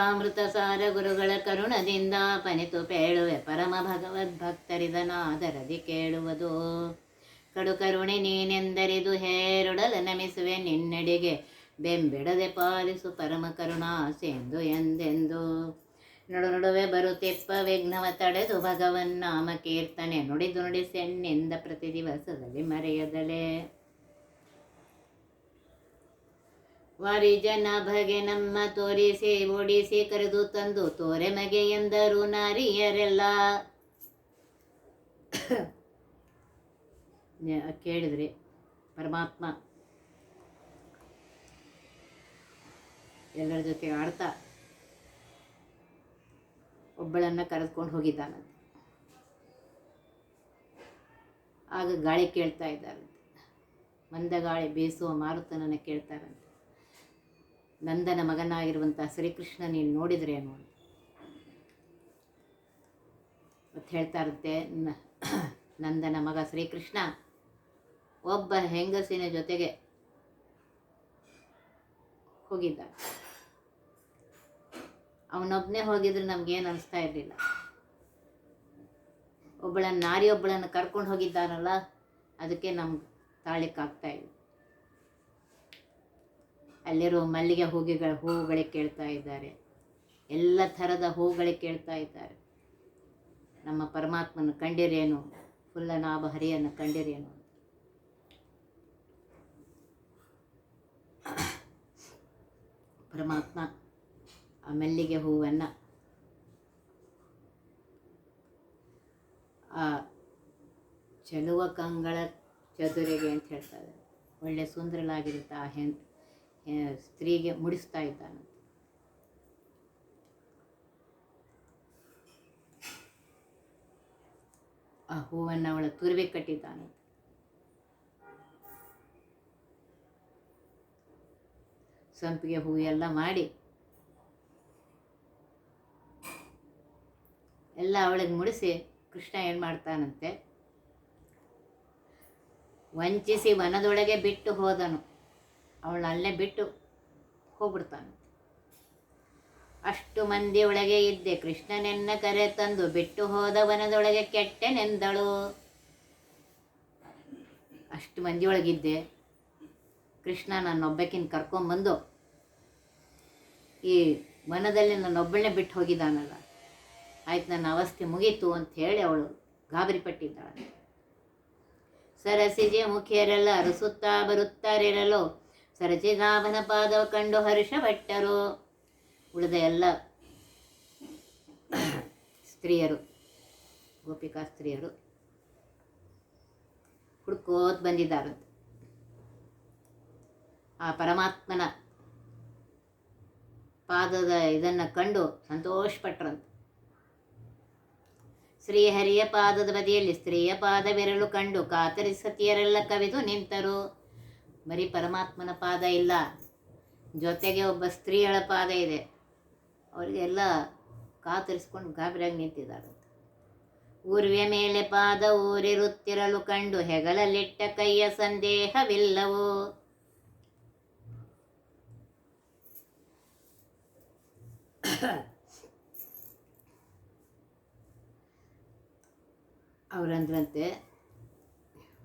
ಅಮೃತ ಸಾರ ಗುರುಗಳ ಕರುಣದಿಂದ ಪನಿತು ಪೇಳುವೆ ಪರಮ ಭಗವದ್ಭಕ್ತರಿದನಾದರದಿ ಕೇಳುವುದು. ಕಡು ಕರುಣೆ ನೀನೆಂದರಿದು ಹೇರುಡಲ ನಮಿಸುವೆ ನಿನ್ನಡಿಗೆ. ಬೆಂಬಿಡದೆ ಪಾಲಿಸು ಪರಮ ಕರುಣಾಸೆಂದು ಎಂದೆಂದು. ನಡು ನಡುವೆ ಬರುತ್ತಿಪ್ಪ ವಿಘ್ನವ ತಡೆದು ಭಗವನ್ನಾಮ ಕೀರ್ತನೆ ನುಡಿದು ನುಡಿಸೆನ್ನಿಂದ ಪ್ರತಿ ದಿವಸದಲ್ಲಿ ಮರೆಯದಲೇ. ವಾರಿ ಜನ ಭಗೆ ನಮ್ಮ ತೋರಿಸಿ, ಓಡಿಸಿ ಕರೆದು ತಂದು ತೋರೆ ಮಗೆ ಎಂದರು ನಾರಿಯರೆಲ್ಲ. ಕೇಳಿದ್ರಿ, ಪರಮಾತ್ಮ. ಎಲ್ಲರ ಜೊತೆ ಆಡ್ತಾ ಒಬ್ಬಳನ್ನು ಕರೆದುಕೊಂಡು ಹೋಗಿದ್ದಾನಂತೆ. ಆಗ ಗಾಳಿ ಕೇಳ್ತಾ ಇದ್ದಾರಂತೆ. ಮಂದ ಗಾಳಿ ಬೇಸುವ ಮಾರುತನನ್ನು ಕೇಳ್ತಾರಂತೆ. ನಂದನ ಮಗನಾಗಿರುವಂಥ ಶ್ರೀಕೃಷ್ಣ ನೀನು ನೋಡಿದ್ರೇನು ಅಂತ ಮತ್ತೆ ಹೇಳ್ತಾ ಇರುತ್ತೆ ನಂದನ ಮಗ ಶ್ರೀಕೃಷ್ಣ, ಒಬ್ಬ ಹೆಂಗಸಿನ ಜೊತೆಗೆ ಹೋಗಿದ್ದ ಅವನೊಬ್ಬನೇ ಹೋಗಿದ್ರೆ ನಮಗೇನು ಅನಿಸ್ತಾ ಇರಲಿಲ್ಲ. ಒಬ್ಬಳನ್ನ ನಾರಿ ಒಬ್ಬಳನ್ನು ಕರ್ಕೊಂಡು ಹೋಗಿದ್ದಾನಲ್ಲ, ಅದಕ್ಕೆ ನಮ್ಗೆ ತಾಳಿಕ್ಕಾಗ್ತಾ ಇಲ್ಲ. ಅಲ್ಲಿರೋ ಮಲ್ಲಿಗೆ ಹೂಗೆಗಳ ಹೂಗಳಿಗೆ ಕೇಳ್ತಾ ಇದ್ದಾರೆ. ಎಲ್ಲ ಥರದ ಹೂಗಳಿಗೆ ಕೇಳ್ತಾ ಇದ್ದಾರೆ. ನಮ್ಮ ಪರಮಾತ್ಮನ ಕಂಡಿರೇನು? ಫುಲ್ಲನಾಭ ಹರಿಯನ್ನು ಕಂಡಿರೇನು ಪರಮಾತ್ಮ ಆ ಮಲ್ಲಿಗೆ ಹೂವನ್ನು ಆ ಚೆಲುವ ಕಂಗಳ ಚದುರಿಗೆ ಅಂತ ಹೇಳ್ತಾರೆ ಒಳ್ಳೆ ಸುಂದರಲಾಗಿರುತ್ತೆ ಆ ಹೆಣ್ ಹೆ- ಸ್ತ್ರೀಗೆ ಮುಡಿಸ್ತಾ ಇದ್ದಾನಂತೆ ಆ ಹೂವನ್ನು ಅವಳ ತುರುವೆ ಕಟ್ಟಿದ್ದಾನಂತೆ ಸಂಪಿಗೆ ಹೂ ಎಲ್ಲ ಮಾಡಿ ಎಲ್ಲ ಅವಳಿಗೆ ಮುಡಿಸಿ ಕೃಷ್ಣ ಏನು ಮಾಡ್ತಾನಂತೆ? ವಂಚಿಸಿ ವನದೊಳಗೆ ಬಿಟ್ಟು ಹೋದನು. ಅವಳನ್ನ ಅಲ್ಲೇ ಬಿಟ್ಟು ಹೋಗ್ಬಿಡ್ತಾನೆ. ಅಷ್ಟು ಮಂದಿ ಒಳಗೆ ಇದ್ದೆ. ಕೃಷ್ಣನೆನ್ನ ಕರೆ ತಂದು ಬಿಟ್ಟು ಹೋದ ವನದೊಳಗೆ ಕೆಟ್ಟೆನೆಂದಳು. ಅಷ್ಟು ಮಂದಿ ಒಳಗಿದ್ದೆ. ಕೃಷ್ಣ ನನ್ನೊಬ್ಬಕ್ಕಿನ ಕರ್ಕೊಂಬಂದು ಈ ವನದಲ್ಲಿ ನನ್ನೊಬ್ಬಳನ್ನೇ ಬಿಟ್ಟು ಹೋಗಿದ್ದಾನಲ್ಲ. ಆಯ್ತು, ನನ್ನ ಅವಸ್ಥೆ ಮುಗೀತು ಅಂತ ಹೇಳಿ ಅವಳು ಗಾಬರಿ ಪಟ್ಟಿದ್ದಾಳೆ. ಸರಸಿಜೆ ಮುಖಿಯರೆಲ್ಲ ಅರಸುತ್ತಾ ಬರುತ್ತಾರಿರಲು ಸರಚಿದಾಭನ ಪಾದವ ಕಂಡು ಹರ್ಷಭಟ್ಟರು ಉಳಿದ ಎಲ್ಲ ಸ್ತ್ರೀಯರು, ಗೋಪಿಕಾ ಸ್ತ್ರೀಯರು ಹುಡ್ಕೋತ್ ಬಂದಿದ್ದಾರಂತೆ ಆ ಪರಮಾತ್ಮನ ಪಾದದ ಇದನ್ನು ಕಂಡು ಸಂತೋಷಪಟ್ರಂತೆ. ಶ್ರೀಹರಿಯ ಪಾದದ ಬದಿಯಲ್ಲಿ ಸ್ತ್ರೀಯ ಪಾದವಿರಲು ಕಂಡು ಕಾತರಿ ಸತಿಯರೆಲ್ಲ ಕವಿದು ನಿಂತರು. ಬರೀ ಪರಮಾತ್ಮನ ಪಾದ ಇಲ್ಲ. ಜೊತೆಗೆ ಒಬ್ಬ ಸ್ತ್ರೀಯಳ ಪಾದ ಇದೆ. ಅವರಿಗೆಲ್ಲ ಕಾತರಿಸ್ಕೊಂಡು ಗಾಬರಿಯಾಗಿ ನಿಂತಿದ್ದಾರೆ. ಊರ್ವೆ ಮೇಲೆ ಪಾದ ಊರಿರುತ್ತಿರಲು ಕಂಡು ಹೆಗಲಲ್ಲಿಟ್ಟ ಕೈಯ ಸಂದೇಹವಿಲ್ಲವೋ? ಅವರಂದ್ರಂತೆ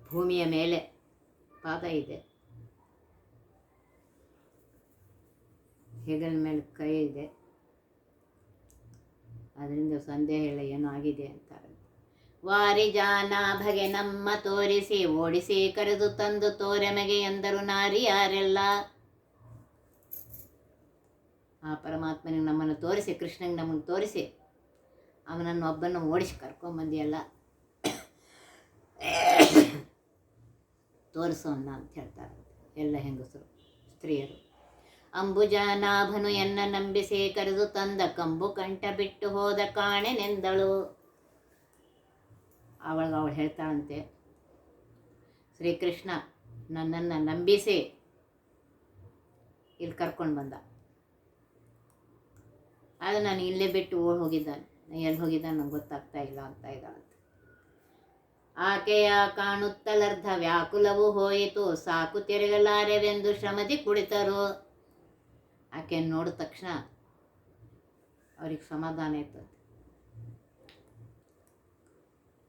ಭೂಮಿಯ ಮೇಲೆ ಪಾದ ಇದೆ. ಹೆಗಲ ಮೇಲೆ ಕೈ ಇದೆ. ಅದರಿಂದ ಸಂದೇಹ ಇಲ್ಲ ಏನೋ ಆಗಿದೆ ಅಂತ ವಾರಿ ಜಾನ ಭಗೆ ನಮ್ಮ ತೋರಿಸಿ, ಓಡಿಸಿ ಕರೆದು ತಂದು ತೋರೆಮಗೆ ಎಂದರು ನಾರಿ ಯಾರೆಲ್ಲ? ಆ ಪರಮಾತ್ಮನಿಗೆ ನಮ್ಮನ್ನು ತೋರಿಸಿ, ಕೃಷ್ಣನಿಗೆ ನಮಗೆ ತೋರಿಸಿ, ಅವನನ್ನು ಒಬ್ಬನ ಓಡಿಸಿ ಕರ್ಕೊಂಬಂದಿಯಲ್ಲ? ತೋರಿಸೋಣ ಅಂತ ಹೇಳ್ತಾರೆ ಎಲ್ಲ ಹೆಂಗಸರು, ಸ್ತ್ರೀಯರು. ಅಂಬುಜನಾಭನು ಎನ್ನ ನಂಬಿಸಿ ಕರೆದು ತಂದ ಕಂಬು ಕಂಠ ಬಿಟ್ಟು ಹೋದ ಕಾಣೆನೆಂದಳು ಅವಳಿಗೆ ಅವಳು ಹೇಳ್ತಾಳಂತೆ, ಶ್ರೀಕೃಷ್ಣ, ನನ್ನನ್ನು ನಂಬಿಸಿ ಇಲ್ಲಿ ಕರ್ಕೊಂಡು ಬಂದ. ಆದರೆ ನಾನು ಇಲ್ಲೇ ಬಿಟ್ಟು ಓಡ್ ಹೋಗಿದ್ದಾನೆ ಎಲ್ಲಿ ಹೋಗಿದ್ದಾನೆ ನಂಗೆ ಗೊತ್ತಾಗ್ತಾ ಇಲ್ಲ ಅಂತ ಇದ್ದಾಳಂತೆ. ಆಕೆಯ ಕಾಣುತ್ತಲರ್ಧ ವ್ಯಾಕುಲವೂ ಹೋಯಿತು, ಸಾಕು ತಿರುಗಲಾರೆವೆಂದು ಶ್ರಮದಿ ಕುಳಿತರು. ಆಕೆಯನ್ನು ನೋಡಿದ ತಕ್ಷಣ ಅವ್ರಿಗೆ ಸಮಾಧಾನ ಇರ್ತದೆ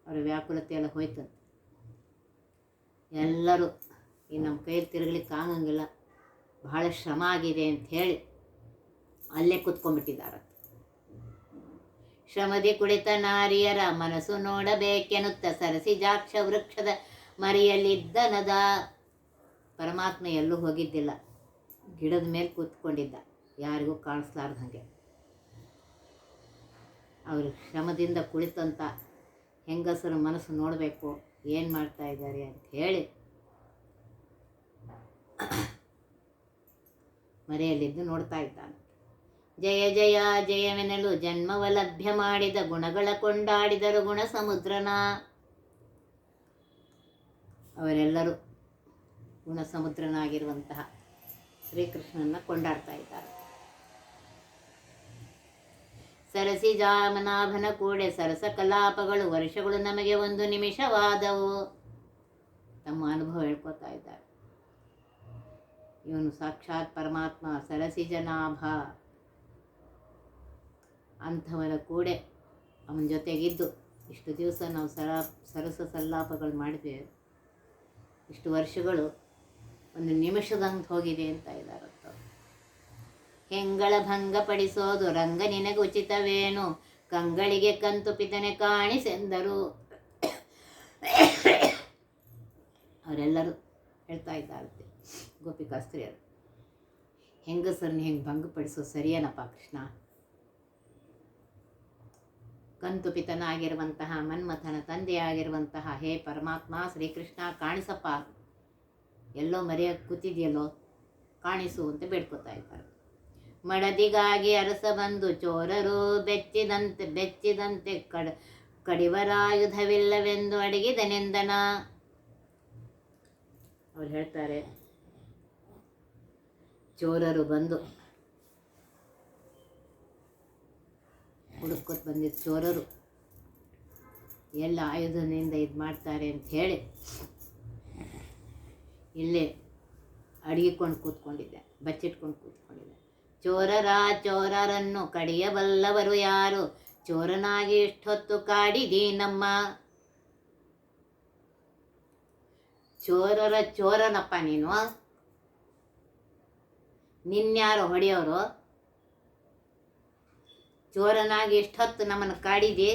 ಅವ್ರ ವ್ಯಾಕುಲತೆ ಎಲ್ಲ ಹೋಯ್ತದೆ. ಎಲ್ಲರೂ ಈ ನಮ್ಮ ಕೈಯಲ್ಲಿ ತಿರುಗಲಿಕ್ಕೆ ಆಗಂಗಿಲ್ಲ. ಬಹಳ ಶ್ರಮ ಆಗಿದೆ ಅಂತ ಹೇಳಿ ಅಲ್ಲೇ ಕುತ್ಕೊಂಡ್ಬಿಟ್ಟಿದ್ದಾರೆ. ಶ್ರಮದಿ ಕುಳಿತ ನಾರಿಯರ ಮನಸ್ಸು ನೋಡಬೇಕೆನ್ನುತ್ತ ಸರಸಿ ಜಾಕ್ಷ ವೃಕ್ಷದ ಮರಿಯಲ್ಲಿದ್ದನದ ಪರಮಾತ್ಮ ಎಲ್ಲೂ ಹೋಗಿದ್ದಿಲ್ಲ. ಗಿಡದ ಮೇಲೆ ಕೂತ್ಕೊಂಡಿದ್ದ. ಯಾರಿಗೂ ಕಾಣಿಸ್ಲಾರ್ದಂಗೆ ಅವರು ಶ್ರಮದಿಂದ ಕುಳಿತಂತ ಹೆಂಗಸರ ಮನಸ್ಸು ನೋಡಬೇಕು, ಏನು ಮಾಡ್ತಾ ಇದ್ದಾರೆ ಅಂತ ಹೇಳಿ ಮರೆಯಲ್ಲಿದ್ದು ನೋಡ್ತಾ ಇದ್ದಾನೆ. ಜಯ ಜಯ ಜಯವೆನಲು ಜನ್ಮವ ಲಭ್ಯ ಮಾಡಿದ ಗುಣಗಳ ಕೊಂಡಾಡಿದರು ಗುಣ ಸಮುದ್ರನ ಅವರೆಲ್ಲರೂ ಗುಣ ಸಮುದ್ರನಾಗಿರುವಂತಹ ಶ್ರೀಕೃಷ್ಣನ ಕೊಂಡಾಡ್ತಾ ಇದ್ದಾರೆ. ಸರಸಿ ಜಾಮನಾಭನ ಕೂಡೆ ಸರಸ ಕಲಾಪಗಳು, ವರ್ಷಗಳು ನಮಗೆ ಒಂದು ನಿಮಿಷವಾದವು. ತಮ್ಮ ಅನುಭವ ಹೇಳ್ಕೊತಾ ಇದ್ದಾರೆ. ಇವನು ಸಾಕ್ಷಾತ್ ಪರಮಾತ್ಮ ಸರಸಿಜನಾಭ ಅಂಥವನ ಕೂಡೆ ಅವನ ಜೊತೆಗಿದ್ದು ಇಷ್ಟು ದಿವಸ ನಾವು ಸರ, ಸರಸ ಸಲ್ಲಾಪಗಳು ಮಾಡಿದ್ದೇವೆ. ಇಷ್ಟು ವರ್ಷಗಳು ಒಂದು ನಿಮಿಷದಂಗೆ ಹೋಗಿದೆ ಅಂತ ಇದ್ದಾರೆ ಹೆಂಗಳ ಭಂಗಪಡಿಸೋದು ರಂಗ ನಿನಗೆ ಉಚಿತವೇನು? ಕಂಗಳಿಗೆ ಕಂತು ಪಿತನೆ ಕಾಣಿಸೆಂದರು ಅವರೆಲ್ಲರೂ ಹೇಳ್ತಾ ಇದ್ದಾರಂತೆ ಗೋಪಿಕಾಸ್ತ್ರೀಯರು ಹೆಂಗಸರನ್ನ ಹೆಂಗೆ ಭಂಗಪಡಿಸೋದು ಸರಿಯೇನಪ್ಪ ಕೃಷ್ಣ? ಕಂತು ಪಿತನಾಗಿರುವಂತಹ ಮನ್ಮಥನ ತಂದೆಯಾಗಿರುವಂತಹ ಹೇ ಪರಮಾತ್ಮ, ಶ್ರೀಕೃಷ್ಣ, ಕಾಣಿಸಪ್ಪ. ಎಲ್ಲೋ ಮರೆಯ ಕೂತಿದೆಯಲ್ಲೋ? ಕಾಣಿಸು ಅಂತ ಬೇಡ್ಕೊತಾ ಇದ್ದಾರೆ. ಮಡದಿಗಾಗಿ ಅರಸ ಬಂದು ಚೋರರು ಬೆಚ್ಚಿದಂತೆ ಬೆಚ್ಚಿದಂತೆ ಕಡ, ಕಡಿವರಾಯುಧವಿಲ್ಲವೆಂದು ಅಡಗಿದನೆಂದನ ಅವ್ರು ಹೇಳ್ತಾರೆ, ಚೋರರು ಬಂದು ಹುಡುಕೋತ್ ಬಂದಿದ್ದ ಚೋರರು. ಎಲ್ಲ ಆಯುಧದಿಂದ ಇದು ಮಾಡ್ತಾರೆ ಅಂತ ಹೇಳಿ ಇಲ್ಲೇ ಅಡಗಿಕೊಂಡು ಕೂತ್ಕೊಂಡಿದ್ದೆ, ಬಚ್ಚಿಟ್ಕೊಂಡು ಕೂತ್ಕೊಂಡಿದ್ದೆ. ಚೋರರ ಚೋರರನ್ನು ಕಡಿಯಬಲ್ಲವರು ಯಾರು? ಚೋರನಾಗಿ ಇಷ್ಟೊತ್ತು ಕಾಡಿದಿ ನಮ್ಮ ಚೋರರ ಚೋರನಪ್ಪ ನೀನು. ನಿನ್ಯಾರು ಹೊಡೆಯೋರು? ಚೋರನಾಗಿ ಇಷ್ಟೊತ್ತು ನಮ್ಮನ್ನು ಕಾಡಿದಿ?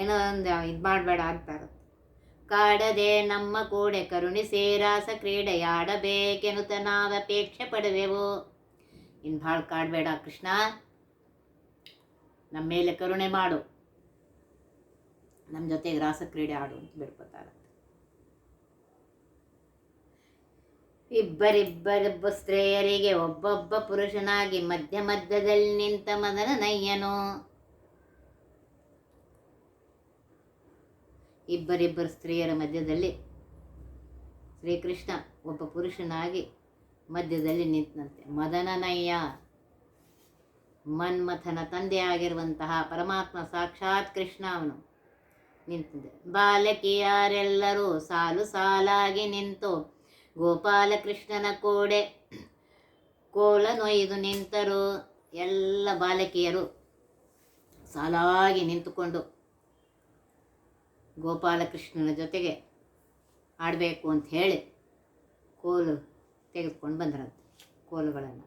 ಏನೋ ಒಂದು ಇದು ಮಾಡಬೇಡ ಅಂತಾರೆ. ಕಾಡದೆ ನಮ್ಮ ಕೂಡೆ ಕರುಣಿಸಿ ರಾಸ ಕ್ರೀಡೆಯಾಡಬೇಕೆನ್ನುತ್ತ ನಾವಪೇಕ್ಷೆ ಪಡುವೆವು ಇನ್ನು ಭಾಳ ಕಾಡಬೇಡ ಕೃಷ್ಣ ನಮ್ಮ ಮೇಲೆ ಕರುಣೆ ಮಾಡು. ನಮ್ಮ ಜೊತೆಗೆ ರಾಸ ಕ್ರೀಡೆ ಆಡು ಅಂತ ಬಿಡ್ಕೋತಾರ ಇಬ್ಬರಿಬ್ಬರಿಬ್ಬ ಸ್ತ್ರೀಯರಿಗೆ ಒಬ್ಬೊಬ್ಬ ಪುರುಷನಾಗಿ ಮಧ್ಯ ಮಧ್ಯದಲ್ಲಿ ನಿಂತ ಮದನ ನಯ್ಯನು. ಇಬ್ಬರಿಬ್ಬರು ಸ್ತ್ರೀಯರ ಮಧ್ಯದಲ್ಲಿ ಶ್ರೀಕೃಷ್ಣ ಒಬ್ಬ ಪುರುಷನಾಗಿ ಮಧ್ಯದಲ್ಲಿ ನಿಂತಂತೆ ಮದನನಯ್ಯ ಮನ್ಮಥನ ತಂದೆಯಾಗಿರುವಂತಹ ಪರಮಾತ್ಮ ಸಾಕ್ಷಾತ್ ಕೃಷ್ಣ ಅವನು ನಿಂತಿದೆ ಬಾಲಕಿಯಾರೆಲ್ಲರೂ ಸಾಲು ಸಾಲಾಗಿ ನಿಂತು ಗೋಪಾಲಕೃಷ್ಣನ ಕೋಡೆ ಕೋಲ ನೊಯ್ದು ನಿಂತರು. ಎಲ್ಲ ಬಾಲಕಿಯರು ಸಾಲಾಗಿ ನಿಂತುಕೊಂಡು ಗೋಪಾಲಕೃಷ್ಣನ ಜೊತೆಗೆ ಆಡಬೇಕು ಅಂತ ಹೇಳಿ ಕೋಲು ತೆಗೆದುಕೊಂಡು ಬಂದ್ರಂತೆ, ಕೋಲುಗಳನ್ನು.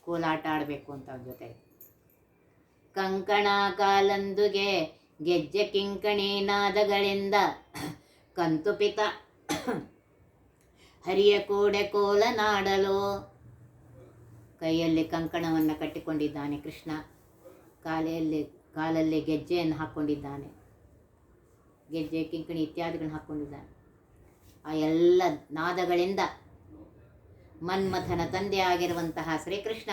ಕೋಲಾಟ ಆಡಬೇಕು ಅಂತ ಅವ್ರ ಜೊತೆಗೆ. ಕಂಕಣ ಕಾಲಂದುಗೆ ಗೆಜ್ಜೆ ಕಿಂಕಣಿ ನಾದಗಳಿಂದ ಕಂತುಪಿತ ಹರಿಯ ಕೂಡೆ ಕೋಲನಾಡಲು ಕೈಯಲ್ಲಿ ಕಂಕಣವನ್ನು ಕಟ್ಟಿಕೊಂಡಿದ್ದಾನೆ ಕೃಷ್ಣ. ಕಾಲೆಯಲ್ಲಿ, ಕಾಲಲ್ಲಿ ಗೆಜ್ಜೆಯನ್ನು ಹಾಕ್ಕೊಂಡಿದ್ದಾನೆ ಗೆಜ್ಜೆ, ಕಿಂಕಣಿ ಇತ್ಯಾದಿಗಳನ್ನ ಹಾಕ್ಕೊಂಡಿದ್ದಾನೆ ಆ ಎಲ್ಲ ನಾದಗಳಿಂದ ಮನ್ಮಥನ ತಂದೆ ಆಗಿರುವಂತಹ ಶ್ರೀಕೃಷ್ಣ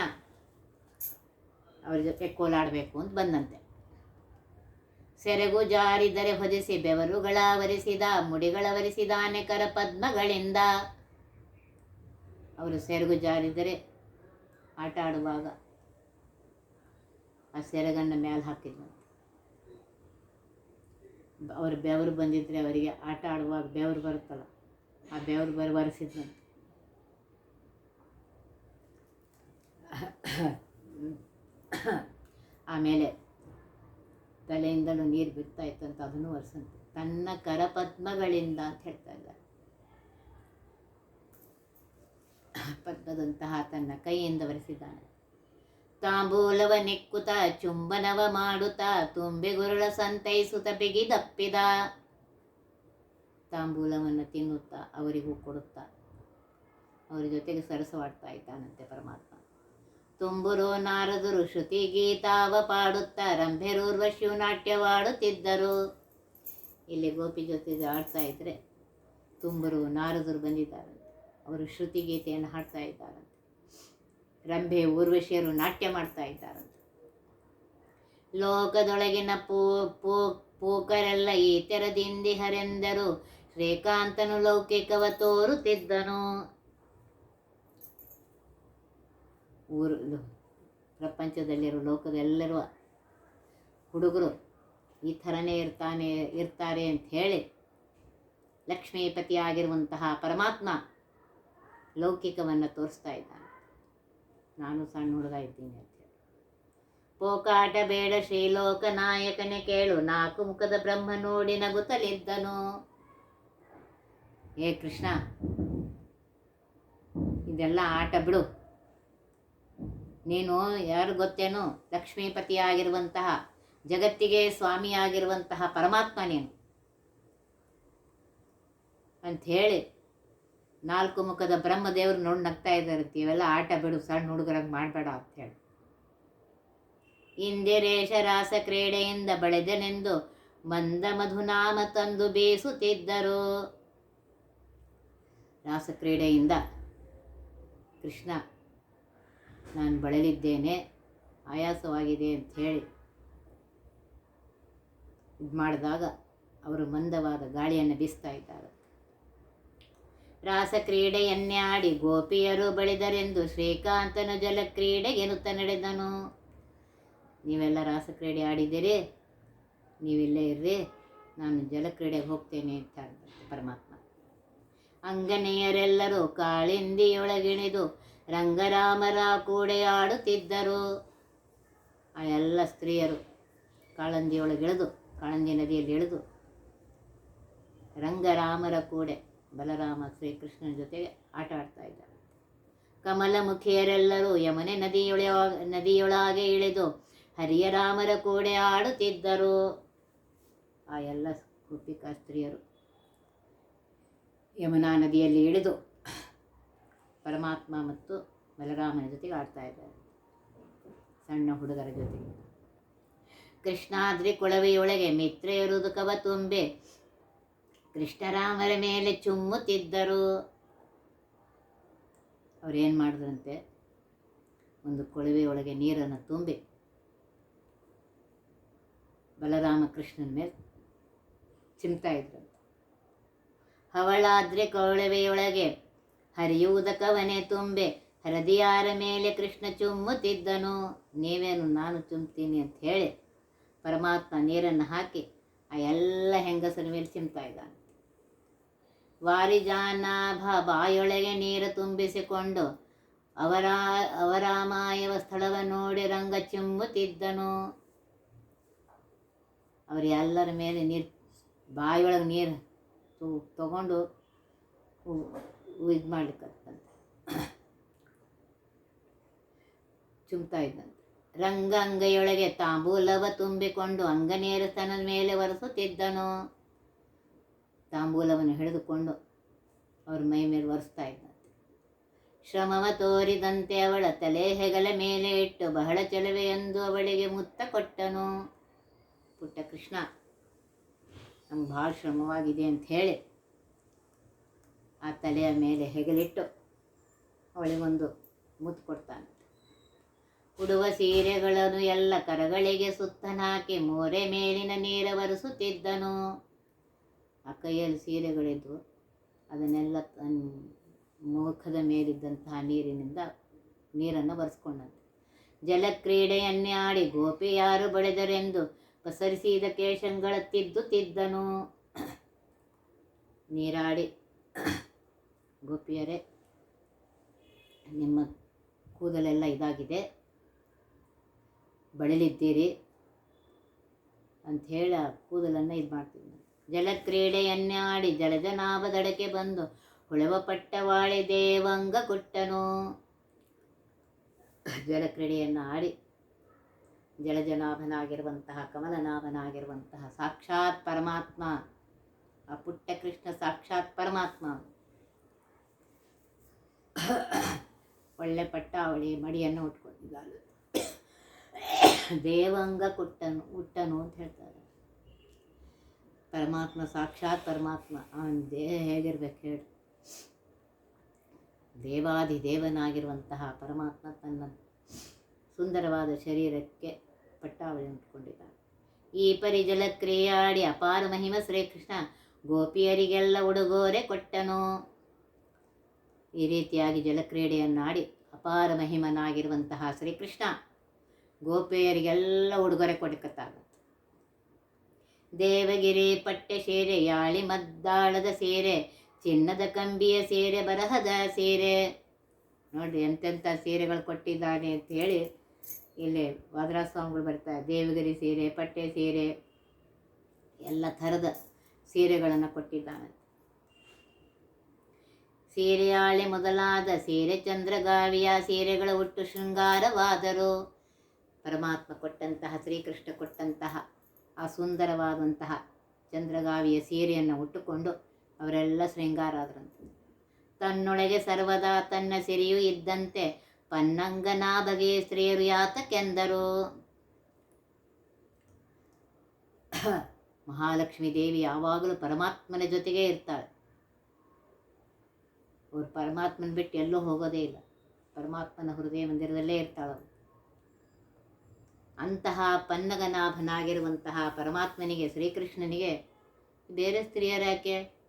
ಅವರ ಜೊತೆ ಕೋಲಾಡಬೇಕು ಅಂತ ಬಂದಂತೆ. ಸೆರೆಗು ಜಾರಿದರೆ ಹೊದಿಸಿ ಬೆವರುಗಳ ವರಿಸಿದ ಮುಡಿಗಳ ವರಿಸಿದಾನೆ ಅನೇಕರ ಪದ್ಮಗಳಿಂದ ಅವರು ಸೆರಗು ಜಾರಿದರೆ ಆಟ ಆಡುವಾಗ ಆ ಸೆರಗನ್ನು ಮೇಲೆ ಹಾಕಿದ್ರು. ಅವ್ರ ಬೆವರು ಬಂದಿದ್ದರೆ ಅವರಿಗೆ ಆಟ ಆಡುವಾಗ ಬೆವರು ಬರುತ್ತಲ್ಲ, ಆ ಬೆವರು ಬರ ಒರೆಸಿದ್ರಂತೆ ಆಮೇಲೆ ತಲೆಯಿಂದಲೂ ನೀರು ಬಿಡ್ತಾ ಇತ್ತು ಅಂತ ಅದನ್ನು ಒರೆಸಂತೆ ತನ್ನ ಕರಪದ್ಮಗಳಿಂದ ಅಂತ ಹೇಳ್ತಾ ಇದ್ದಾರೆ. ಪದ್ಮದಂತಹ ತನ್ನ ಕೈಯಿಂದ ಒರೆಸಿದ್ದಾನೆ. ತಾಂಬೂಲವ ನಿಕ್ಕುತ ಚುಂಬನವ ಮಾಡುತ್ತ ತುಂಬೆ ಗುರುಳ ಸಂತೈಸುತ್ತ ಬಿಗಿದಪ್ಪಿದ ತಾಂಬೂಲವನ್ನು ತಿನ್ನುತ್ತಾ, ಅವರಿಗೂ ಕೊಡುತ್ತಾ, ಅವರ ಜೊತೆಗೆ ಸರಸವಾಡ್ತಾ ಇದ್ದಾನಂತೆ ಪರಮಾತ್ಮ. ತುಂಬುರು ನಾರದರು ಶ್ರುತಿ ಗೀತಾವ ಪಾಡುತ್ತಾ, ರಂಭೆರೂರ್ವ ಶಿವನಾಟ್ಯವಾಡುತ್ತಿದ್ದರು. ಇಲ್ಲಿ ಗೋಪಿ ಜೊತೆ ಆಡ್ತಾ ಇದ್ರೆ ತುಂಬರು ನಾರದರು ಬಂದಿದ್ದಾರಂತೆ. ಅವರು ಶ್ರುತಿ ಗೀತೆಯನ್ನು ಹಾಡ್ತಾ ಇದ್ದಾರಂತೆ. ರಂಭೆ ಊರ್ವಶಿಯರು ನಾಟ್ಯ ಮಾಡ್ತಾ ಇದ್ದಾರಂತೆ. ಲೋಕದೊಳಗಿನ ಪೂ ಪೂ, ಪೂಕರೆಲ್ಲ ಈ ತೆರದಿಂದಿಹರೆಂದರು ಶ್ರೀಕಾಂತನು ಲೌಕಿಕವ ತೋರುತ್ತಿದ್ದನು. ಊರು ಪ್ರಪಂಚದಲ್ಲಿರೋ ಎಲ್ಲರೂ ಹುಡುಗರು ಈ ಥರನೇ ಇರ್ತಾನೆ, ಇರ್ತಾರೆ ಅಂತ ಹೇಳಿ ಲಕ್ಷ್ಮೀಪತಿ ಆಗಿರುವಂತಹ ಪರಮಾತ್ಮ ಲೌಕಿಕವನ್ನು ತೋರಿಸ್ತಾ ಇದ್ದಾನೆ. ನಾನು ಸಣ್ಣ ಹುಡುಗ ಇದ್ದೀನಿ ಅಂತ ಹೇಳಿ. ಪೋಕಾಟ ಬೇಡ, ಶ್ರೀಲೋಕ ನಾಯಕನೇ ಕೇಳು. ನಾಲ್ಕು ಮುಖದ ಬ್ರಹ್ಮ ನೋಡಿ ನಗುತ್ತಲಿದ್ದನು. ಏ ಕೃಷ್ಣ, ಇದೆಲ್ಲ ಆಟ ಬಿಡು. ನೀನು ಯಾರು ಗೊತ್ತೇನು? ಲಕ್ಷ್ಮೀಪತಿಯಾಗಿರುವಂತಹ, ಜಗತ್ತಿಗೆ ಸ್ವಾಮಿಯಾಗಿರುವಂತಹ ಪರಮಾತ್ಮ ನೀನು. ಅಂಥೇಳಿ ನಾಲ್ಕು ಮುಖದ ಬ್ರಹ್ಮದೇವರು ನೋಡಿ ನಗ್ತಾ ಇದ್ದಾರೆ. ಇವೆಲ್ಲ ಆಟ ಬಿಡು, ಸಣ್ಣ ಹುಡುಗರಂಗೆ ಮಾಡಬೇಡ ಅಂಥೇಳಿ ಇಂದಿರೇಶ ರಾಸ ಕ್ರೀಡೆಯಿಂದ ಬಳೆದನೆಂದು ಮಂದ ಮಧುನಾಮ ತಂದು ಬೇಸುತ್ತಿದ್ದರು. ರಾಸಕ್ರೀಡೆಯಿಂದ ಕೃಷ್ಣ, ನಾನು ಬಳಲಿದ್ದೇನೆ ಆಯಾಸವಾಗಿದೆ ಅಂತ ಹೇಳಿ ಇದು ಮಾಡಿದಾಗ ಅವರು ಮಂದವಾದ ಗಾಳಿಯನ್ನು ಬೀಸ್ತಾ ಇದ್ದಾರೆ. ರಾಸಕ್ರೀಡೆಯನ್ನೇ ಆಡಿ ಗೋಪಿಯರು ಬಳಿದರೆಂದು ಶ್ರೀಕಾಂತನು ಜಲಕ್ರೀಡೆಗೆನುತ್ತ ನಡೆದನು. ನೀವೆಲ್ಲ ರಾಸಕ್ರೀಡೆ ಆಡಿದ್ದೀರಿ? ನೀವಿಲ್ಲೇ ಇರ್ರಿ. ನಾನು ಜಲಕ್ರೀಡೆಗೆ ಹೋಗ್ತೇನೆ ಅಂತ ಪರಮಾತ್ಮ. ಅಂಗನೆಯರೆಲ್ಲರೂ ಕಾಳಿಂದಿಯೊಳಗಿಣಿದು ರಂಗರಾಮರ ಕೂಡೆ ಆಡುತ್ತಿದ್ದರು. ಆ ಎಲ್ಲ ಸ್ತ್ರೀಯರು ಕಾಳಂದಿಯೊಳಗಿಳಿದು, ಕಾಳಂದಿ ನದಿಯಲ್ಲಿ ಇಳಿದು ರಂಗರಾಮರ ಕೂಡೆ ಬಲರಾಮ ಶ್ರೀಕೃಷ್ಣನ ಜೊತೆಗೆ ಆಟ ಆಡ್ತಾ ಇದ್ದಾರೆ. ಕಮಲಮುಖಿಯರೆಲ್ಲರೂ ಯಮನೆ ನದಿಯೊಳ, ನದಿಯೊಳಗೆ ಇಳಿದು ಹರಿಯರಾಮರ ಕೂಡೆ ಆಡುತ್ತಿದ್ದರು. ಆ ಎಲ್ಲ ಕೃಪಿಕಾ ಸ್ತ್ರೀಯರು ಯಮುನಾ ನದಿಯಲ್ಲಿ ಇಳಿದು ಪರಮಾತ್ಮ ಮತ್ತು ಬಲರಾಮನ ಜೊತೆಗೆ ಆಡ್ತಾ ಇದ್ದಾರೆ. ಸಣ್ಣ ಹುಡುಗರ ಜೊತೆಗೆ. ಕೃಷ್ಣಾದ್ರಿ ಕೊಳವೆಯೊಳಗೆ ಮಿತ್ರೆಯರುದು ಕವ ತುಂಬೆ ಕೃಷ್ಣರಾಮರ ಮೇಲೆ ಚುಮ್ಮುತ್ತಿದ್ದರು. ಅವ್ರೇನು ಮಾಡಿದ್ರಂತೆ? ಒಂದು ಕೊಳವೆಯೊಳಗೆ ನೀರನ್ನು ತುಂಬಿ ಬಲರಾಮ ಕೃಷ್ಣನ ಮೇಲೆ ಚಿಮ್ತಾ ಇದ್ರಂತೆ. ಹವಳಾದ್ರೆ ಕೊಳವೆಯೊಳಗೆ ಹರಿಯುವುದಕವನೆ ತುಂಬೆ, ಹರದಿಯಾರ ಮೇಲೆ ಕೃಷ್ಣ ಚುಮ್ಮುತ್ತಿದ್ದನು. ನೀವೇನು ನಾನು ಚುಮ್ತೀನಿ ಅಂತ ಹೇಳಿ ಪರಮಾತ್ಮ ನೀರನ್ನು ಹಾಕಿ ಆ ಎಲ್ಲ ಹೆಂಗಸರ ಮೇಲೆ ಚಿಮ್ತಾ ಇದ್ದಾನೆ. ವಾರಿಜಾನಾಭ ಬಾಯೊಳಗೆ ನೀರು ತುಂಬಿಸಿಕೊಂಡು ಅವರ, ಅವರಾಮಾಯವ ಸ್ಥಳವ ನೋಡಿ ರಂಗ ಚಿಮ್ಮುತ್ತಿದ್ದನು. ಅವರು ಎಲ್ಲರ ಮೇಲೆ ನೀರು, ಬಾಯಿಯೊಳಗೆ ನೀರು ತಗೊಂಡು ಇದು ಮಾಡ್ಲಿಕ್ಕಂತ ಚುಮ್ತಾ ಇದ್ದಂತೆ. ರಂಗ ಅಂಗೈಯೊಳಗೆ ತಾಂಬೂಲವ ತುಂಬಿಕೊಂಡು ಅಂಗನೇರ ಮೇಲೆ ಒರೆಸುತ್ತಿದ್ದನು. ತಾಂಬೂಲವನ್ನು ಹಿಡಿದುಕೊಂಡು ಅವ್ರ ಮೈ ಮೇಲೆ ಒರೆಸ್ತಾ ಇದ್ದಂತೆ ಶ್ರಮವ ತೋರಿದಂತೆ ಅವಳ ತಲೆ ಹೆಗಲ ಮೇಲೆ ಇಟ್ಟು ಬಹಳ ಚೆಲುವೆಯೆಂದು ಅವಳಿಗೆ ಮುತ್ತ ಕೊಟ್ಟನು. ಪುಟ್ಟ ಕೃಷ್ಣ, ನಮ್ಗೆ ಭಾಳ ಶ್ರಮವಾಗಿದೆ ಅಂತ ಹೇಳಿ ಆ ತಲೆಯ ಮೇಲೆ ಹೆಗಲಿಟ್ಟು ಅವಳಿಗೊಂದು ಮುತ್ತು ಕೊಡ್ತಾನೆ. ಉಡುವ ಸೀರೆಗಳನ್ನು ಎಲ್ಲ ಕರಗಳಿಗೆ ಸುತ್ತನಾಕಿ ಮೋರೆ ಮೇಲಿನ ನೀರ ಒರೆಸುತ್ತಿದ್ದನು ಆ ಕೈಯಲ್ಲಿ ಸೀರೆಗಳಿದ್ವು ಅದನ್ನೆಲ್ಲ ಮುಖದ ಮೇಲಿದ್ದಂತಹ ನೀರಿನಿಂದ ನೀರನ್ನು ಬರೆಸ್ಕೊಂಡಂತೆ ಜಲಕ್ರೀಡೆಯನ್ನೇ ಆಡಿ ಗೋಪಿ ಯಾರು ಬಳೆದರೆಂದು ಪಸರಿಸಿದ ತಿದ್ದು ತಿದ್ದನು. ನೀರಾಡಿ ಗೋಪಿಯರೇ, ನಿಮ್ಮ ಕೂದಲೆಲ್ಲ ಇದಾಗಿದೆ. ಬಳಲಿದ್ದೀರಿ ಅಂಥೇಳಿ ಆ ಕೂದಲನ್ನು ಇದು ಮಾಡ್ತೀನಿ ಜಲಕ್ರೀಡೆಯನ್ನಾಡಿ ಜಲಜನಾಭದಡಕ್ಕೆ ಬಂದು ಹೊಳೆವ ಪಟ್ಟವಾಳೆ ದೇವಂಗ ಕೊಟ್ಟನು. ಜಲಕ್ರೀಡೆಯನ್ನು ಆಡಿ ಜಲಜನಾಭನಾಗಿರುವಂತಹ ಕಮಲನಾಭನಾಗಿರುವಂತಹ ಸಾಕ್ಷಾತ್ ಪರಮಾತ್ಮ, ಆ ಪುಟ್ಟ ಕೃಷ್ಣ ಸಾಕ್ಷಾತ್ ಪರಮಾತ್ಮ. ಒಳ್ಳೆ ಪಟ್ಟಾವಳಿ ಮಡಿಯನ್ನು ಉಟ್ಕೊಂಡಿದ್ದಾಳೆ ದೇವಂಗ ಕೊಟ್ಟನು, ಹುಟ್ಟನು ಅಂತ ಹೇಳ್ತಾರೆ. ಪರಮಾತ್ಮ ಸಾಕ್ಷಾತ್ ಪರಮಾತ್ಮ ಅವನ ದೇಹ ಹೇಗಿರ್ಬೇಕು ಹೇಳಿ. ದೇವಾದಿ ದೇವನಾಗಿರುವಂತಹ ಪರಮಾತ್ಮ ತನ್ನ ಸುಂದರವಾದ ಶರೀರಕ್ಕೆ ಪಟ್ಟಾವಳಿ ಉಂಟುಕೊಂಡಿದ್ದಾನೆ. ಈ ಪರಿ ಜಲಕ್ರಿಯಾಡಿ ಅಪಾರ ಮಹಿಮ ಶ್ರೀಕೃಷ್ಣ, ಗೋಪಿಯರಿಗೆಲ್ಲ ಉಡುಗೋರೆ ಕೊಟ್ಟನು. ಈ ರೀತಿಯಾಗಿ ಜಲಕ್ರೀಡೆಯನ್ನಾಡಿ ಅಪಾರ ಮಹಿಮನಾಗಿರುವಂತಹ ಶ್ರೀಕೃಷ್ಣ, ಗೋಪಿಯರಿಗೆಲ್ಲ ಉಡುಗೊರೆ ಕೊಡಕತ್ತಾಗ ದೇವಗಿರಿ ಪಟ್ಟೆ ಸೇರೆ, ಯಾಳಿ ಮದ್ದಾಳದ ಸೀರೆ, ಚಿನ್ನದ ಕಂಬಿಯ ಸೀರೆ, ಬರಹದ ಸೀರೆ. ನೋಡ್ರಿ ಎಂತೆಂಥ ಸೀರೆಗಳು ಕೊಟ್ಟಿದ್ದಾನೆ ಅಂತ ಹೇಳಿ ಇಲ್ಲಿ ವಾದರಾಜ ಸ್ವಾಮಿಗಳು ಬರ್ತಾರೆ. ದೇವಗಿರಿ ಸೀರೆ, ಪಟ್ಟೆ ಸೀರೆ, ಎಲ್ಲ ಥರದ ಸೀರೆಗಳನ್ನು ಕೊಟ್ಟಿದ್ದಾನೆ. ಸೀರೆಯಾಳೆ ಮೊದಲಾದ ಸೀರೆ ಚಂದ್ರಗಾವಿಯ ಸೀರೆಗಳ ಒಟ್ಟು ಶೃಂಗಾರವಾದರು. ಪರಮಾತ್ಮ ಕೊಟ್ಟಂತಹ, ಶ್ರೀಕೃಷ್ಣ ಕೊಟ್ಟಂತಹ ಆ ಸುಂದರವಾದಂತಹ ಚಂದ್ರಗಾವಿಯ ಸೀರೆಯನ್ನು ಉಟ್ಟುಕೊಂಡು ಅವರೆಲ್ಲ ಶೃಂಗಾರ ಆದ್ರಂತೆ ತನ್ನೊಳಗೆ ಸರ್ವದಾ ತನ್ನ ಸಿರಿಯು ಇದ್ದಂತೆ ಪನ್ನಂಗನ ಬಗೆ ಸ್ತ್ರೀಯರು ಯಾತಕ್ಕೆಂದರು? ಮಹಾಲಕ್ಷ್ಮೀ ದೇವಿ ಯಾವಾಗಲೂ ಪರಮಾತ್ಮನ ಜೊತೆಗೆ ಇರ್ತಾಳೆ. ಅವ್ರು ಪರಮಾತ್ಮನ ಬಿಟ್ಟು ಎಲ್ಲೂ ಹೋಗೋದೇ ಇಲ್ಲ. ಪರಮಾತ್ಮನ ಹೃದಯ ಮಂದಿರದಲ್ಲೇ ಇರ್ತಾಳವು ಅಂತಹ ಪನ್ನಗನಾಭನಾಗಿರುವಂತಹ ಪರಮಾತ್ಮನಿಗೆ, ಶ್ರೀಕೃಷ್ಣನಿಗೆ, ಬೇರೆ ಸ್ತ್ರೀಯರ ಯಾಕೆ?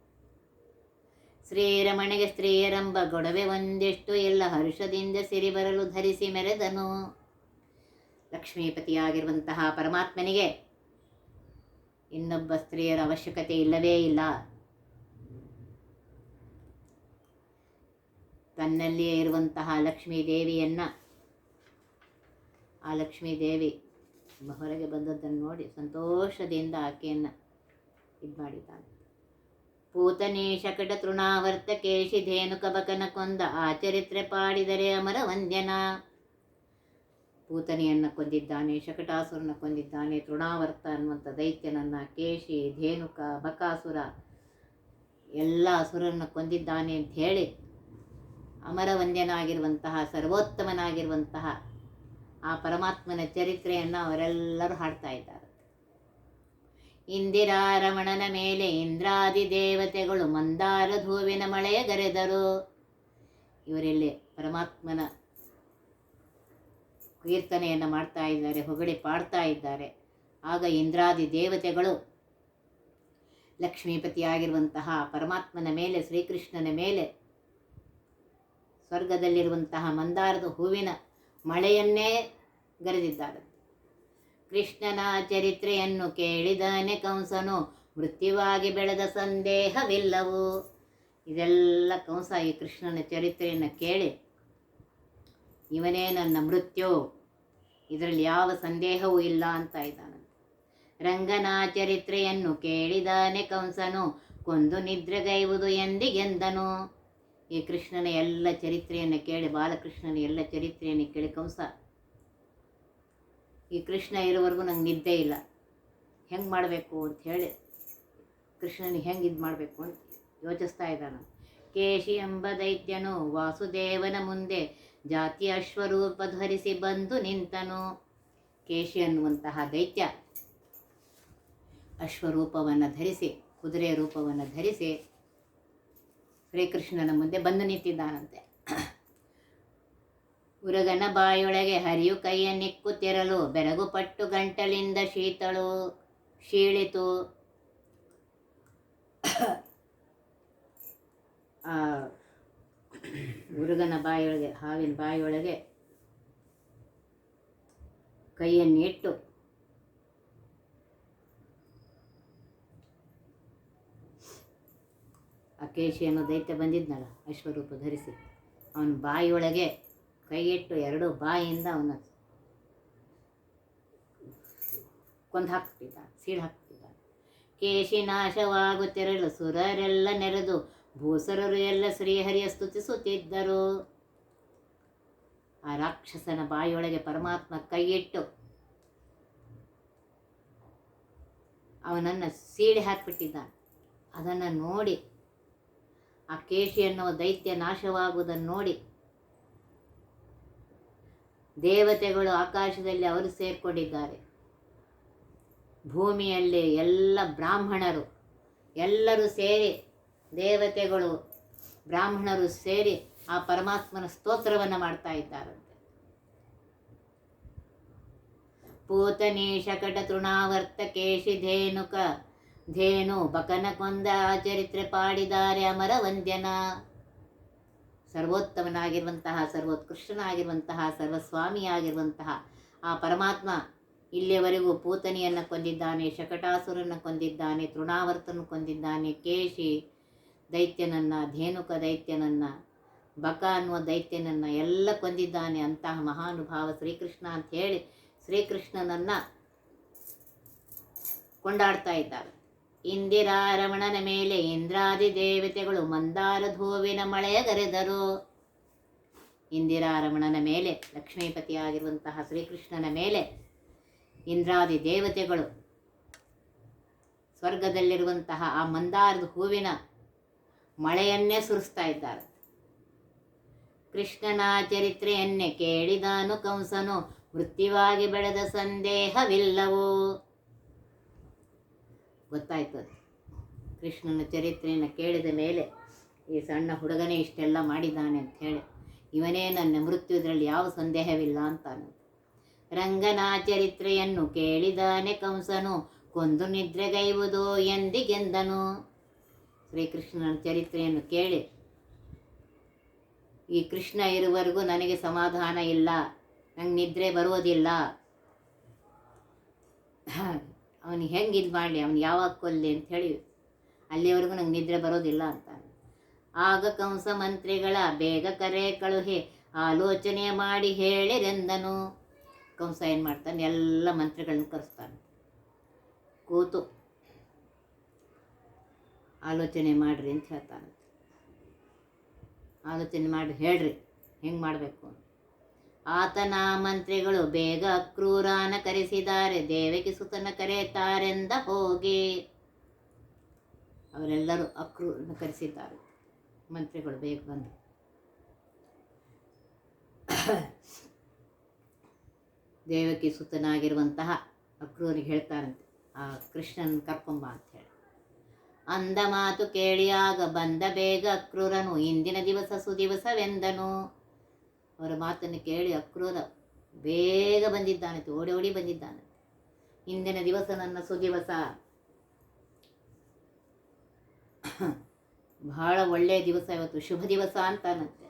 ಶ್ರೀರಮಣಿಗೆ ಸ್ತ್ರೀಯರೆಂಬ ಗೊಡವೆ ಒಂದೆಷ್ಟು ಎಲ್ಲ ಹರ್ಷದಿಂದ ಸಿರಿ ಬರಲು ಧರಿಸಿ ಮೆರೆದನು. ಲಕ್ಷ್ಮೀಪತಿಯಾಗಿರುವಂತಹ ಪರಮಾತ್ಮನಿಗೆ ಇನ್ನೊಬ್ಬ ಸ್ತ್ರೀಯರ ಅವಶ್ಯಕತೆ ಇಲ್ಲವೇ ಇಲ್ಲ. ತನ್ನಲ್ಲಿಯೇ ಇರುವಂತಹ ಲಕ್ಷ್ಮೀ ದೇವಿಯನ್ನು ಆ ಲಕ್ಷ್ಮೀ ದೇವಿ ಹೊರಗೆ ಬಂದದ್ದನ್ನು ನೋಡಿ ಸಂತೋಷದಿಂದ ಆಕೆಯನ್ನು ಇದು ಮಾಡಿದ್ದಾನೆ ಪೂತನೇ ಶಕಟ ತೃಣಾವರ್ತ ಕೇಶಿ ಧೇನು ಕಬಕನ ಕೊಂದ ಆ ಚರಿತ್ರೆ ಪಾಡಿದರೆ ಅಮರ ವಂದ್ಯನ ಪೂತನೆಯನ್ನು ಕೊಂದಿದ್ದಾನೆ, ಶಕಟಾಸುರನ ಕೊಂದಿದ್ದಾನೆ, ತೃಣಾವರ್ತ ಅನ್ನುವಂಥ ದೈತ್ಯನನ್ನು ಕೇಶಿ ಧೇನುಕ ಬಕಾಸುರ ಎಲ್ಲ ಅಸುರನ್ನು ಕೊಂದಿದ್ದಾನೆ ಅಂತ ಹೇಳಿ ಅಮರವಂದ್ಯನಾಗಿರುವಂತಹ, ಸರ್ವೋತ್ತಮನಾಗಿರುವಂತಹ ಆ ಪರಮಾತ್ಮನ ಚರಿತ್ರೆಯನ್ನು ಅವರೆಲ್ಲರೂ ಹಾಡ್ತಾ ಇದ್ದಾರೆ. ಇಂದಿರಾರಮಣನ ಮೇಲೆ ಇಂದ್ರಾದಿ ದೇವತೆಗಳು ಮಂದಾರ ಧೂವಿನ ಮಳೆಯ ಗರೆದರು. ಇವರೆಲ್ಲಿ ಪರಮಾತ್ಮನ ಕೀರ್ತನೆಯನ್ನು ಮಾಡ್ತಾ ಇದ್ದಾರೆ, ಹೊಗಳಿ ಪಾಡ್ತಾ ಇದ್ದಾರೆ. ಆಗ ಇಂದ್ರಾದಿ ದೇವತೆಗಳು ಲಕ್ಷ್ಮೀಪತಿಯಾಗಿರುವಂತಹ ಪರಮಾತ್ಮನ ಮೇಲೆ, ಶ್ರೀಕೃಷ್ಣನ ಮೇಲೆ, ಸ್ವರ್ಗದಲ್ಲಿರುವಂತಹ ಮಂದಾರದ ಹೂವಿನ ಮಳೆಯನ್ನೇ ಗರೆದಿದ್ದಾಳೆ. ಕೃಷ್ಣನ ಚರಿತ್ರೆಯನ್ನು ಕೇಳಿದಾನೆ ಕಂಸನು, ಮೃತ್ಯುವಾಗಿ ಬೆಳೆದ ಸಂದೇಹವಿಲ್ಲವು? ಇದೆಲ್ಲ ಕಂಸ ಈ ಕೃಷ್ಣನ ಚರಿತ್ರೆಯನ್ನು ಕೇಳಿ, ಇವನೇ ನನ್ನ ಮೃತ್ಯು, ಇದರಲ್ಲಿ ಯಾವ ಸಂದೇಹವೂ ಇಲ್ಲ ಅಂತ ಇದ್ದಾನೆ ರಂಗನ ಚರಿತ್ರೆಯನ್ನು ಕೇಳಿದಾನೆ ಕಂಸನು, ಕೊಂದು ನಿದ್ರೆಗೈವುದು ಎಂದಿಗೆಂದನು? ಈ ಕೃಷ್ಣನ ಎಲ್ಲ ಚರಿತ್ರೆಯನ್ನು ಕೇಳಿ, ಬಾಲಕೃಷ್ಣನ ಎಲ್ಲ ಚರಿತ್ರೆಯನ್ನು ಕೇಳಿ ಕಂಸ. ಈ ಕೃಷ್ಣ ಇರೋವರೆಗೂ ನಂಗೆ ನಿದ್ದೆ ಇಲ್ಲ. ಹೆಂಗೆ ಮಾಡಬೇಕು ಅಂತ ಹೇಳಿ ಕೃಷ್ಣನಿಗೆ ಹೆಂಗೆ ಇದು ಮಾಡಬೇಕು ಅಂತ ಯೋಚಿಸ್ತಾ ಇದ್ದಾನೆ. ಕೇಶಿ ಎಂಬ ದೈತ್ಯನು ವಾಸುದೇವನ ಮುಂದೆ ಜಾತಿ ಅಶ್ವರೂಪ ಧರಿಸಿ ಬಂದು ನಿಂತನು. ಕೇಶಿ ಅನ್ನುವಂತಹ ದೈತ್ಯ ಅಶ್ವರೂಪವನ್ನು ಧರಿಸಿ, ಕುದುರೆ ರೂಪವನ್ನು ಧರಿಸಿ ಶ್ರೀಕೃಷ್ಣನ ಮುಂದೆ ಬಂದು ನಿಂತಿದ್ದಾನಂತೆ. ಉರಗನ ಬಾಯೊಳಗೆ ಹರಿಯು ಕೈಯ ನಿಕ್ಕುತ್ತಿರಲು ಬೆರಗು ಪಟ್ಟು ಗಂಟಲಿಂದ ಶೀತಳು, ಶೀಳಿತು. ಆ ಉರುಗನ ಬಾಯೊಳಗೆ, ಹಾವಿನ ಬಾಯೊಳಗೆ ಕೈಯನ್ನಿಟ್ಟು ಅಕೇಶಿ ಅನ್ನೋ ದೈತ್ಯ ಬಂದಿದ್ನಲ್ಲ, ಅಶ್ವರೂಪ ಧರಿಸಿ. ಅವನ ಬಾಯಿಯೊಳಗೆ ಕೈಯಿಟ್ಟು ಎರಡು ಬಾಯಿಯಿಂದ ಅವನ ಕೊಂದು ಹಾಕ್ತಿದ್ದ ಸೀಳು ಹಾಕ್ತಿದ್ದ ಕೇಶಿ ನಾಶವಾಗುತ್ತಿರಲು ಸುರರೆಲ್ಲ ನೆರೆದು, ಭೂಸರರು ಎಲ್ಲ ಶ್ರೀಹರಿಯ ಸ್ತುತಿಸುತ್ತಿದ್ದರು. ಆ ರಾಕ್ಷಸನ ಬಾಯಿಯೊಳಗೆ ಪರಮಾತ್ಮ ಕೈಯಿಟ್ಟು ಅವನನ್ನು ಸೀಳಿ ಹಾಕಿಬಿಟ್ಟಿದ್ದಾನೆ. ಅದನ್ನು ನೋಡಿ ಆ ಕೇಶಿ ಎನ್ನುವ ದೈತ್ಯ ನಾಶವಾಗುವುದನ್ನು ನೋಡಿ. ದೇವತೆಗಳು ಆಕಾಶದಲ್ಲಿ ಅವರು ಸೇರಿಕೊಂಡಿದ್ದಾರೆ. ಭೂಮಿಯಲ್ಲಿ ಎಲ್ಲ ಬ್ರಾಹ್ಮಣರು, ಎಲ್ಲರೂ ಸೇರಿ, ದೇವತೆಗಳು, ಬ್ರಾಹ್ಮಣರು ಸೇರಿ ಆ ಪರಮಾತ್ಮನ ಸ್ತೋತ್ರವನ್ನು ಮಾಡ್ತಾ ಇದ್ದಾರಂತೆ. ಪೂತನಿ ಶಕಟ ತೃಣಾವರ್ತ ಕೇಶಿ ಧೇನುಕ ಧೇನು ಬಕನ ಕೊಂದ ಚರಿತ್ರೆ ಪಾಡಿದ್ದಾರೆ ಅಮರ ವಂದ್ಯನ. ಸರ್ವೋತ್ತಮನಾಗಿರುವಂತಹ, ಸರ್ವೋತ್ಕೃಷ್ಟನಾಗಿರುವಂತಹ, ಸರ್ವಸ್ವಾಮಿಯಾಗಿರುವಂತಹ ಆ ಪರಮಾತ್ಮ ಇಲ್ಲಿಯವರೆಗೂ ಪೂತನಿಯನ್ನು ಕೊಂದಿದ್ದಾನೆ, ಶಕಟಾಸುರನ್ನು ಕೊಂದಿದ್ದಾನೆ ತೃಣಾವರ್ತನ ಕೊಂದಿದ್ದಾನೆ, ಕೇಶಿ ದೈತ್ಯನನ್ನು, ಧೇನುಕ ದೈತ್ಯನನ್ನು, ಬಕ ಅನ್ನುವ ದೈತ್ಯನನ್ನು ಎಲ್ಲ ಕೊಂದಿದ್ದಾನೆ ಅಂತಹ ಮಹಾನುಭಾವ ಶ್ರೀಕೃಷ್ಣ ಅಂತ ಹೇಳಿ ಶ್ರೀಕೃಷ್ಣನನ್ನು ಕೊಂಡಾಡ್ತಾ ಇದ್ದಾರೆ. ಇಂದಿರಾ ರಮಣನ ಮೇಲೆ ಇಂದ್ರಾದಿ ದೇವತೆಗಳು ಮಂದಾರ ಧೂವಿನ ಮಳೆಯ ಗರೆದರು. ಇಂದಿರಾ ರಮಣನ ಮೇಲೆ, ಲಕ್ಷ್ಮೀಪತಿಯಾಗಿರುವಂತಹ ಶ್ರೀಕೃಷ್ಣನ ಮೇಲೆ ಇಂದ್ರಾದಿ ದೇವತೆಗಳು ಸ್ವರ್ಗದಲ್ಲಿರುವಂತಹ ಆ ಮಂದಾರದ ಹೂವಿನ ಮಳೆಯನ್ನೇ ಸುರಿಸ್ತಾ ಇದ್ದಾರೆ. ಕೃಷ್ಣನ ಚರಿತ್ರೆಯನ್ನೇ ಕೇಳಿದಾನು ಕಂಸನು ವೃತ್ತಿವಾಗಿ ಬೆಳೆದ ಸಂದೇಹವಿಲ್ಲವೋ? ಗೊತ್ತಾಯ್ತು ಅದು. ಕೃಷ್ಣನ ಚರಿತ್ರೆಯನ್ನು ಕೇಳಿದ ಮೇಲೆ ಈ ಸಣ್ಣ ಹುಡುಗನೇ ಇಷ್ಟೆಲ್ಲ ಮಾಡಿದ್ದಾನೆ ಅಂತ ಹೇಳಿ, ಇವನೇ ನನ್ನ ಮೃತ್ಯುದರಲ್ಲಿ ಯಾವ ಸಂದೇಹವಿಲ್ಲ ಅಂತಾನೆ ರಂಗನ ಚರಿತ್ರೆಯನ್ನು ಕೇಳಿದಾನೆ ಕಂಸನು, ಕೊಂದು ನಿದ್ರೆಗೈವುದೋ ಎಂದಿಗೆಂದನು? ಶ್ರೀಕೃಷ್ಣನ ಚರಿತ್ರೆಯನ್ನು ಕೇಳಿ, ಈ ಕೃಷ್ಣ ಇರುವವರೆಗೂ ನನಗೆ ಸಮಾಧಾನ ಇಲ್ಲ, ನಂಗೆ ನಿದ್ರೆ ಬರುವುದಿಲ್ಲ. ಅವನಿಗೆ ಹೆಂಗೆ ಇದು ಮಾಡಲಿ? ಅವನು ಯಾವಾಗ ಕೊಲ್ಲಿ ಅಂತ ಹೇಳಿ ಅಲ್ಲಿವರೆಗೂ ನಂಗೆ ನಿದ್ರೆ ಬರೋದಿಲ್ಲ ಅಂತ ಆಗ ಕಂಸ ಮಂತ್ರಿಗಳ ಬೇಗ ಕರೆ ಕಳುಹಿ, ಆಲೋಚನೆ ಮಾಡಿ ಹೇಳಿರೆಂದನು. ಕಂಸ ಏನು ಮಾಡ್ತಾನೆ? ಎಲ್ಲ ಮಂತ್ರಿಗಳನ್ನ ಕರೆಸ್ತಾನೆ. ಕೂತು ಆಲೋಚನೆ ಮಾಡಿರಿ ಅಂತ ಹೇಳ್ತಾನೆ ಆಲೋಚನೆ ಮಾಡಿ ಹೇಳ್ರಿ, ಹೆಂಗೆ ಮಾಡಬೇಕು ಆತನ ಮಂತ್ರಿಗಳು ಬೇಗ ಕ್ರೂರಾನ ಕರೆಸಿದ್ದಾರೆ, ದೇವಕಿ ಸುತನ ಕರೆಯುತ್ತಾರೆಂದ ಹೋಗಿ. ಅವರೆಲ್ಲರೂ ಅಕ್ರೂರನ ಕರೆಸಿದ್ದಾರೆ. ಮಂತ್ರಿಗಳು ಬೇಗ ಬಂದು. ದೇವಕಿ ಸುತನಾಗಿರುವಂತಹ ಅಕ್ರೂರಿಗೆ ಹೇಳ್ತಾರಂತೆ, ಆ ಕೃಷ್ಣನ ಕರ್ಕೊಂಬ ಅಂತ ಹೇಳಿ. ಅಂದ ಮಾತು ಕೇಳಿಯಾಗ ಬಂದ ಬೇಗ ಅಕ್ರೂರನು, ಇಂದಿನ ದಿವಸ ಸುದಿವಸವೆಂದನು. ಅವರ ಮಾತನ್ನು ಕೇಳಿ ಅಕ್ರೂರ ಬೇಗ ಬಂದಿದ್ದಾನೆ ಓಡಿ ಓಡಿ ಬಂದಿದ್ದಾನೆ. ಇಂದಿನ ದಿವಸ ನನ್ನ ಸುದಿವಸ. ಬಹಳ ಒಳ್ಳೆಯ ದಿವಸ ಇವತ್ತು, ಶುಭ ದಿವಸ ಅಂತಾನಂತೆ.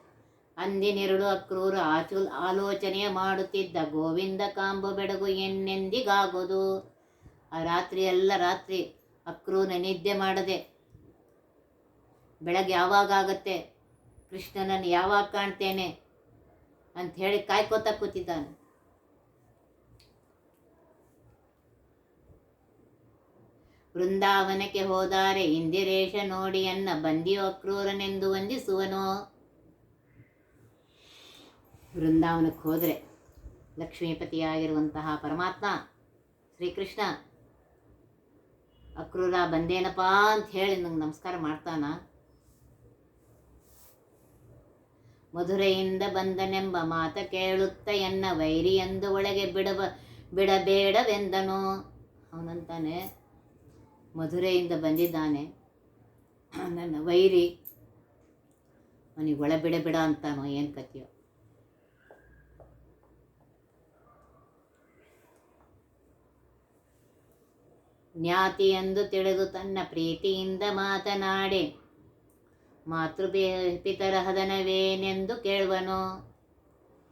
ಅಂದಿನೆರಡು ಅಕ್ರೂರ ಆಚು ಆಲೋಚನೆ ಮಾಡುತ್ತಿದ್ದ ಗೋವಿಂದ ಕಾಂಬು ಬೆಡಗು ಎನ್ನೆಂದಿಗಾಗೋದು? ಆ ರಾತ್ರಿ ಎಲ್ಲ ರಾತ್ರಿ ಅಕ್ರೂರ ನಿದ್ದೆ ಮಾಡದೆ, ಬೆಳಗ್ಗೆ ಯಾವಾಗ ಆಗುತ್ತೆ? ಕೃಷ್ಣನನ್ನು ಯಾವಾಗ ಕಾಣ್ತೇನೆ? ಅಂತ ಹೇಳಿ ಕಾಯ್ಕೋತಾ ಕೂತಿದ್ದಾನೆ. ವೃಂದಾವನಕ್ಕೆ ಹೋದಾರೆ ಇಂದಿರೇಶ ನೋಡಿಯನ್ನ ಬಂದಿಯೋ ಅಕ್ರೂರನೆಂದು ವಂದಿಸುವನೋ? ವೃಂದಾವನಕ್ಕೆ ಹೋದರೆ ಲಕ್ಷ್ಮೀಪತಿಯಾಗಿರುವಂತಹ ಪರಮಾತ್ಮ ಶ್ರೀಕೃಷ್ಣ ಅಕ್ರೂರ ಬಂದೇನಪ್ಪ ಅಂತ ಹೇಳಿ ನಂಗೆ ನಮಸ್ಕಾರ ಮಾಡ್ತಾನ. ಮಧುರೆಯಿಂದ ಬಂದನೆಂಬ ಮಾತ ಕೇಳುತ್ತ ಎನ್ನ ವೈರಿ ಎಂದು ಒಳಗೆ ಬಿಡಬ, ಬಿಡಬೇಡವೆಂದನು. ಅವನಂತಾನೆ ಮಧುರೆಯಿಂದ ಬಂದಿದ್ದಾನೆ. ನನ್ನ ವೈರಿ, ಅವನಿಗೆ ಒಳ ಬಿಡ ಬಿಡ ಅಂತಾನೋ, ಏನು ಕಥೆಯೋ. ಜ್ಞಾತಿ ಎಂದು ತಿಳಿದು ತನ್ನ ಪ್ರೀತಿಯಿಂದ ಮಾತನಾಡಿ. ಮಾತೃ ಪಿತರ ಹದನವೇನೆಂದು ಕೇಳುವನು?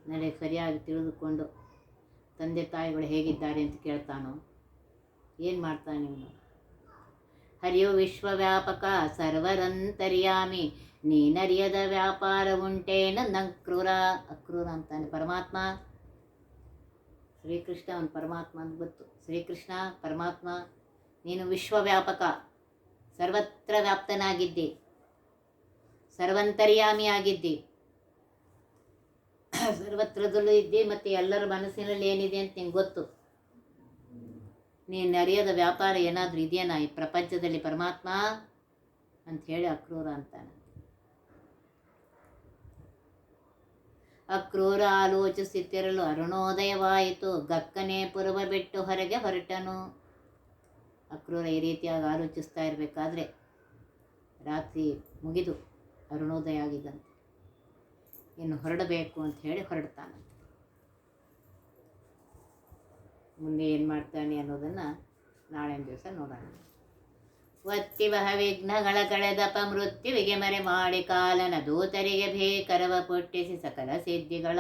ನಡೆ ಸರಿಯಾಗಿ ತಿಳಿದುಕೊಂಡು ತಂದೆ ತಾಯಿಗಳು ಹೇಗಿದ್ದಾರೆ ಅಂತ ಕೇಳ್ತಾನೋ? ಏನು ಮಾಡ್ತಾನೆ ಇವನು? ಹರಿಯು ವಿಶ್ವವ್ಯಾಪಕ ಸರ್ವರಂತರ್ಯಾಮಿ, ನೀನರಿಯದ ವ್ಯಾಪಾರ ಉಂಟೇನ ನಂಕ್ರೂರ ಅಕ್ರೂರ ಅಂತಾನೆ ಪರಮಾತ್ಮ. ಶ್ರೀಕೃಷ್ಣ ಅವನು ಪರಮಾತ್ಮ ಅಂತ ಗೊತ್ತು. ಶ್ರೀಕೃಷ್ಣ ಪರಮಾತ್ಮ, ನೀನು ವಿಶ್ವವ್ಯಾಪಕ, ಸರ್ವತ್ರ ವ್ಯಾಪ್ತನಾಗಿದ್ದಿ. ಸರ್ವಂತರ್ಯಾಮಿಯಾಗಿದ್ದಿ ಸರ್ವತ್ರದಲ್ಲೂ ಇದ್ದಿ, ಮತ್ತು ಎಲ್ಲರ ಮನಸ್ಸಿನಲ್ಲಿ ಏನಿದೆ ಅಂತ ನಿಂಗೆ ಗೊತ್ತು? ನೀನು ಅರಿಯದ ವ್ಯಾಪಾರ ಏನಾದರೂ ಇದೆಯಾ ಈ ಪ್ರಪಂಚದಲ್ಲಿ ಪರಮಾತ್ಮ ಅಂತ ಹೇಳಿ ಅಕ್ರೂರ ಅಂತಾನೆ. ಅಕ್ರೂರ ಆಲೋಚಿಸುತ್ತಿರಲು ಅರುಣೋದಯವಾಯಿತು. ಗಕ್ಕನೆ ಪುರವ ಬಿಟ್ಟು ಹೊರಗೆ ಹೊರಟನು. ಅಕ್ರೂರ ಈ ರೀತಿಯಾಗಿ ಆಲೋಚಿಸ್ತಾ ಇರಬೇಕಾದ್ರೆ ರಾತ್ರಿ ಮುಗಿದು. ಅರುಣೋದಯ ಆಗಿದ್ದಂತೆ. ಇನ್ನು ಹೊರಡಬೇಕು ಅಂತ ಹೇಳಿ ಹೊರಡ್ತಾನಂತೆ ಮುಂದೆ ಏನು ಮಾಡ್ತಾನೆ ಅನ್ನೋದನ್ನು ನಾಳೆ ದಿವಸ ನೋಡೋಣ. ವತ್ತಿವಹ ವಿಘ್ನಗಳ ಕಳೆದಪ ಮೃತ್ಯುವಿಗೆ ಮರೆ ಮಾಡಿ ಕಾಲನ ದೂತರಿಗೆ ಭೇಕರವ ಪುಟ್ಟಿಸಿ ಸಕಲ ಸಿದ್ಧಿಗಳ.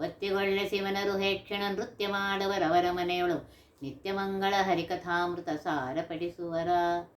ಒತ್ತಿಗೊಳ್ಳೆ ಶಿವನರು ಹೇಕ್ಷಣ ನೃತ್ಯ ಮಾಡುವರವರ ಮನೆಯೊಳು ನಿತ್ಯ ಮಂಗಳ ಹರಿಕಥಾಮೃತ ಸಾರ ಪಡಿಸುವರ